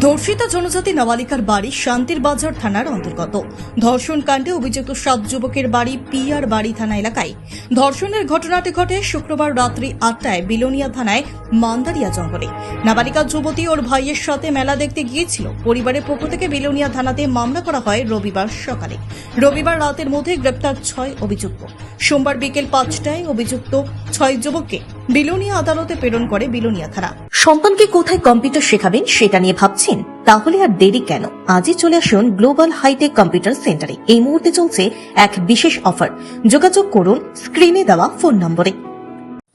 ধর্ষিত জনজাতি নাবালিকার বাড়ি শান্তির বাজার থানার অন্তর্গত। ধর্ষণ কাণ্ডে অভিযুক্ত সাত যুবকের বাড়ি পিয়ার বাড়ি থানা এলাকায়। ধর্ষণের ঘটনাটি ঘটে শুক্রবার রাত্রি আটটায় বিলোনিয়া থানায় মান্দারিয়া জঙ্গলে। নাবালিকা যুবতী ওর ভাইয়ের সাথে মেলা দেখতে গিয়েছিল। পরিবারের পক্ষ থেকে বিলোনিয়া থানাতে মামলা করা হয় রবিবার সকালে। রবিবার রাতের মধ্যে গ্রেপ্তার ছয় অভিযুক্ত। সোমবার বিকেল পাঁচটায় অভিযুক্ত ছয় যুবককে বিলোনিয়া আদালতে প্রেরণ করে বিলোনিয়া থানা সন্তানকে কোথায় কম্পিউটার শেখাবেন সেটা নিয়ে ভাবছেন? তাহলে আর দেরি কেন? আজই চলে আসুন গ্লোবাল হাইটেক কম্পিউটার সেন্টারে। এই মুহূর্তে চলছে এক বিশেষ অফার। যোগাযোগ করুন স্ক্রিনে দেওয়া ফোন নম্বরে।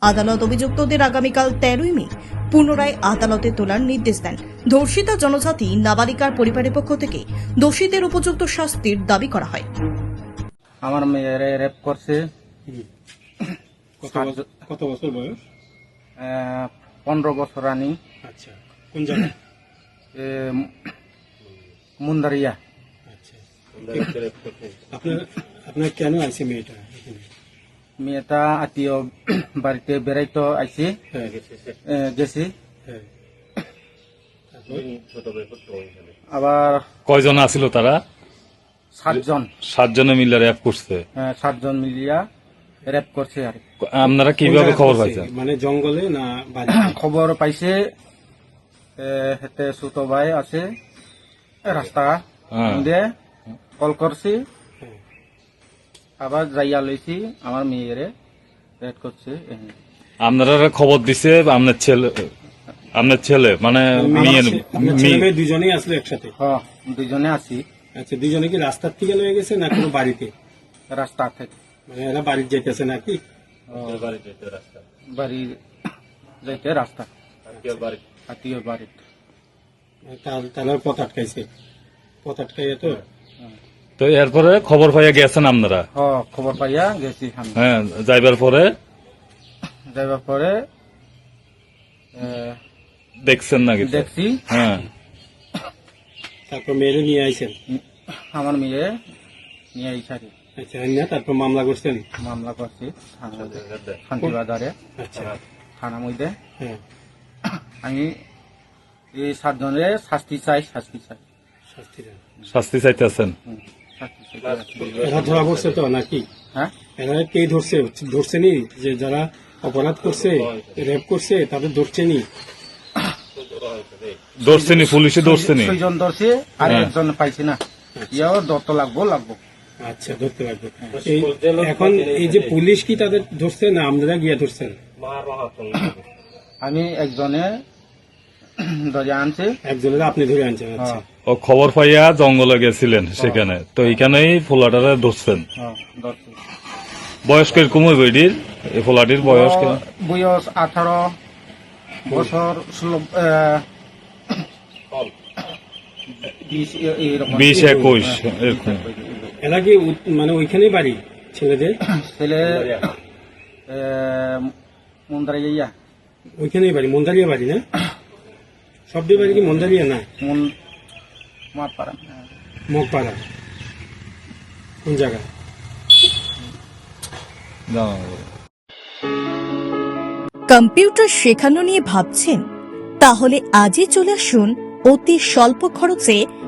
আদালত অভিযুক্তদের আগামীকাল তেরোই মে পুনরায় আদালতে তোলার নির্দেশ দেন। ধর্ষিতা জনজাতি নাবালিকার পরিবারের পক্ষ থেকে দোষীদের উপযুক্ত শাস্তির দাবি করা হয়। আমার মেয়েরে রেপ করছে। কত বছর বয়স? পনেরো বছর রানি। আচ্ছা কোন জায়গায়? মুন্দারিয়া। আচ্ছা। আপনার কেন আছে মেয়েটা মেয়েটা আত্মীয় বাড়িতে বেড়াইতে আইছি। হ্যাঁ। গেছি। হ্যাঁ। আবার কয়জন আছিল তারা? সাতজন। সাতজনে মিলে র্যাপ করছে। এ, সাতজন মিলিয়া রেপ করছে আর আপনারা কীভাবে খবর পাইছেন? মানে জঙ্গলে না বাড়ি খবর পাইছে হেতে সুত ভাই আছে রাস্তা হ্যাঁ। দিয়ে কল করছি হ্যাঁ। আবার যাইয়া লইছি আমার মেয়েরে রেপ করছে আপনারা খবর দিছে আপনার ছেলে আপনার ছেলে মানে মেয়ে- দুজনেই আসলো একসাথে? হ দুজনে আছি। আচ্ছা দুজনে কি রাস্তার থেকে লয়ে গেছে না কোনো বাড়িতে? রাস্তা থেকে। মানে এরা নাকি? বাড়ি যাইতে রাস্তা। আত্মীয় বাড়ি। পথ আটকাইছে। পথ আটকাইয়া তো? তো এরপরে খবর পাইয়া গেছেন আপনারা? হ খবর পাইয়া গেছি হ্যাঁ যাইবার পরে? যাইবার পরে দেখছেন নাকি দেখছি। হ্যাঁ। তারপর মেয়েরে নিয়ে আইছেন? আমার মেয়ে নিয়ে ইসারি আচ্ছা না তারপর মামলা করছেন? মামলা করছি থানা শান্তিবাজারে। আচ্ছা। থানা মধ্যে। হ্যাঁ। আমি এই সাতজনের শাস্তি চাই শাস্তি চাই। শাস্তি চাইতেছেন? এরা ধরা পড়ছে তো নাকি? হ্যাঁ? এরা কে ধরছে? ধরছে নি যে যারা অপরাধ করছে রেপ করছে তাদের ধরছে নি ধরছেনি পুলিশে ধরছেনি? ছয়জন ধরছে আর হ্যাঁ। একজন পাইছি না। ইয়াও দত্ত লাগবো লাগবো। আচ্ছা ধরতে পারবে এখন এই যে পুলিশ কি তাদের ধরছে না আপনারা গিয়ে ধরছেন আমি একজনে ধরে আনছি। একজনের আপনি ধরে আনছেন আচ্ছা। হ্যাঁ, ও খবর পাইয়া জঙ্গলে গেছিলেন সেখানে। তো এইখানেই ফোলাটারে ধরছেন? হ্যাঁ, ধরছি। বয়স কীরকম হইব এটির? এই ফোলাটির বয়স বয়স আঠারো বছর ষোলো বিশ একুশ এরকম। এরা কি মানে ওইখানেই বাড়ি ছেলেদের? ছেলে মুন্দারে ইয়া ওইখানেই বাড়ি মন্দারিয়া বাড়ি না? সবদের বাড়ি কি মন্দারিয়া না? মন মগপাড়া। কোন জায়গা? কম্পিউটার শেখানো নিয়ে ভাবছেন? তাহলে আজই চলে আসুন অতি স্বল্প খরচে